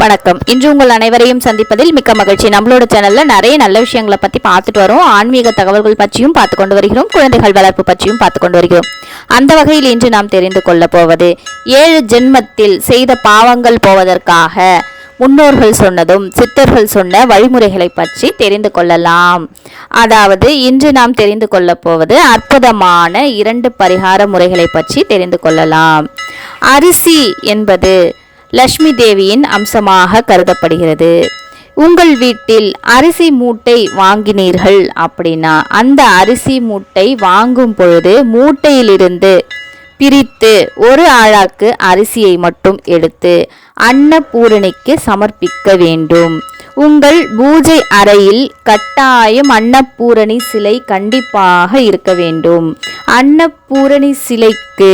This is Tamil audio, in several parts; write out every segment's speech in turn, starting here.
வணக்கம். இன்று உங்கள் அனைவரையும் சந்திப்பதில் மிக்க மகிழ்ச்சி. நம்மளோட சேனல்ல நிறைய நல்ல விஷயங்களை பத்தி பார்த்துட்டு வரோம். ஆன்மீக தகவல்கள் பற்றியும் பார்த்து கொண்டு வருகிறோம். குழந்தைகள் வளர்ப்பு பற்றியும் பார்த்து கொண்டு வருகிறோம். அந்த வகையில் இன்று நாம் தெரிந்து கொள்ள போவது ஏழு ஜென்மத்தில் செய்த பாவங்கள் போவதற்காக முன்னோர்கள் சொன்னதும் சித்தர்கள் சொன்ன வழிமுறைகளை பற்றி தெரிந்து கொள்ளலாம். அதாவது இன்று நாம் தெரிந்து கொள்ள போவது அற்புதமான இரண்டு பரிகார முறைகளை பற்றி தெரிந்து கொள்ளலாம். அரிசி என்பது லட்சுமி தேவியின் அம்சமாக கருதப்படுகிறது. உங்கள் வீட்டில் அரிசி மூட்டை வாங்கினீர்கள் அப்படின்னா அந்த அரிசி மூட்டை வாங்கும் பொழுது மூட்டையிலிருந்து பிரித்து ஒரு ஆழாக்கு அரிசியை மட்டும் எடுத்து அன்னபூரணிக்கு சமர்ப்பிக்க வேண்டும். உங்கள் பூஜை அறையில் கட்டாயம் அன்னபூரணி சிலை கண்டிப்பாக இருக்க வேண்டும். அன்னபூரணி சிலைக்கு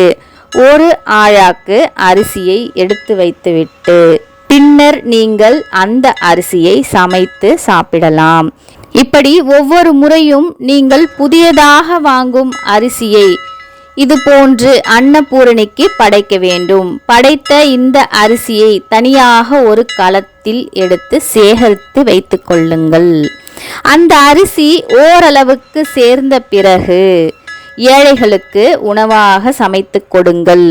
ஒரு ஆழாக்கு அரிசியை எடுத்து வைத்துவிட்டு பின்னர் நீங்கள் அந்த அரிசியை சமைத்து சாப்பிடலாம். இப்படி ஒவ்வொரு முறையும் நீங்கள் புதியதாக வாங்கும் அரிசியை இது போன்று அன்னபூரணிக்கு படைக்க வேண்டும். படைத்த இந்த அரிசியை தனியாக ஒரு களத்தில் எடுத்து சேகரித்து வைத்துக்கொள்ளுங்கள் அந்த அரிசி ஓரளவுக்கு சேர்ந்த பிறகு ஏழைகளுக்கு உணவாக சமைத்து கொடுங்கள்.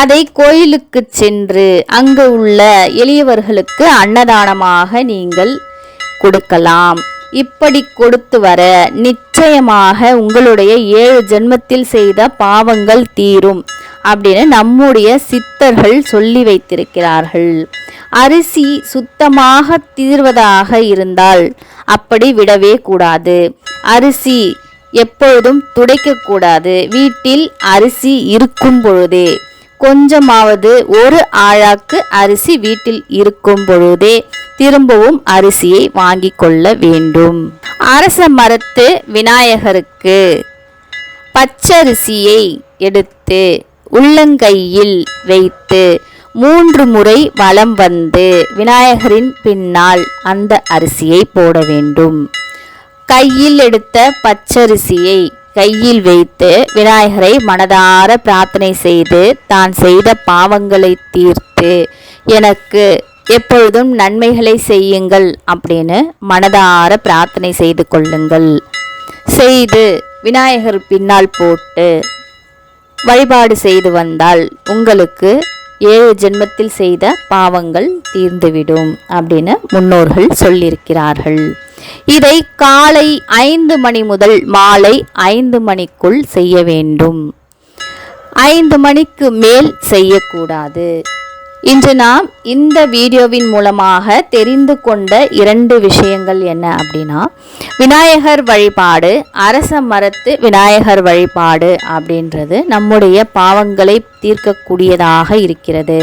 அதை கோயிலுக்கு சென்று அங்கு உள்ள எளியவர்களுக்கு அன்னதானமாக நீங்கள் கொடுக்கலாம். இப்படி கொடுத்து வர நிச்சயமாக உங்களுடைய ஏழு ஜென்மத்தில் செய்த பாவங்கள் தீரும் அப்படின்னு நம்முடைய சித்தர்கள் சொல்லி வைத்திருக்கிறார்கள். அரிசி சுத்தமாக தீர்வதாக இருந்தால் அப்படி விடவே கூடாது. அரிசி எப்பொழுதும் துடைக்கக்கூடாது. வீட்டில் அரிசி இருக்கும் பொழுதே. கொஞ்சமாவது ஒரு ஆழாக்கு அரிசி வீட்டில் இருக்கும் பொழுதே திரும்பவும் அரிசியை வாங்கி கொள்ள வேண்டும். அரச மரத்து விநாயகருக்கு பச்சரிசியை எடுத்து உள்ளங்கையில் வைத்து மூன்று முறை வலம் வந்து விநாயகரின் பின்னால் அந்த அரிசியை போட வேண்டும். கையில் எடுத்த பச்சரிசியை கையில் வைத்து விநாயகரை மனதார பிரார்த்தனை செய்து தான் செய்த பாவங்களை தீர்த்து எனக்கு எப்பொழுதும் நன்மைகளை செய்யுங்கள் அப்படின்னு மனதார பிரார்த்தனை செய்து கொள்ளுங்கள். செய்து விநாயகர் பின்னால் போட்டு வழிபாடு செய்து வந்தால் உங்களுக்கு ஏழு ஜென்மத்தில் செய்த பாவங்கள் தீர்ந்துவிடும் அப்படின்னு முன்னோர்கள் சொல்லியிருக்கிறார்கள். இதை காலை ஐந்து மணி முதல் மாலை ஐந்து மணிக்குள் செய்ய வேண்டும். ஐந்து மணிக்கு மேல் செய்யக்கூடாது. இன்று நாம் இந்த வீடியோவின் மூலமாக தெரிந்து கொண்ட இரண்டு விஷயங்கள் என்ன அப்படின்னா விநாயகர் வழிபாடு அரச மரத்து விநாயகர் வழிபாடு அப்படின்றது நம்முடைய பாவங்களை தீர்க்கக்கூடியதாக இருக்கிறது.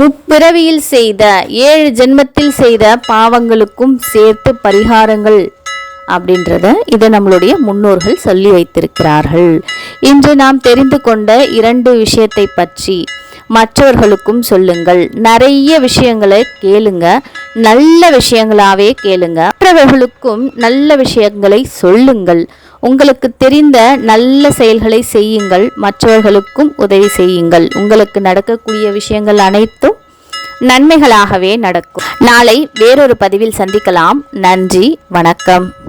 முப்பிறவியில் செய்த ஏழு ஜென்மத்தில் செய்த பாவங்களுக்கும் சேர்த்து பரிகாரங்கள் அப்படின்றத இதை நம்மளுடைய முன்னோர்கள் சொல்லி வைத்திருக்கிறார்கள். இன்று நாம் தெரிந்து கொண்ட இரண்டு விஷயத்தை பற்றி மற்றவர்களுக்கும் சொல்லுங்கள். நிறைய விஷயங்களை கேளுங்க. நல்ல விஷயங்களாவே கேளுங்க. மற்றவர்களுக்கும் நல்ல விஷயங்களை சொல்லுங்கள். உங்களுக்கு தெரிந்த நல்ல செயல்களை செய்யுங்கள் மற்றவர்களுக்கும் உதவி செய்யுங்கள். உங்களுக்கு நடக்கக்கூடிய விஷயங்கள் அனைத்தும் நன்மைகளாகவே நடக்கும். நாளை வேறொரு பதிவில் சந்திக்கலாம். நன்றி வணக்கம்.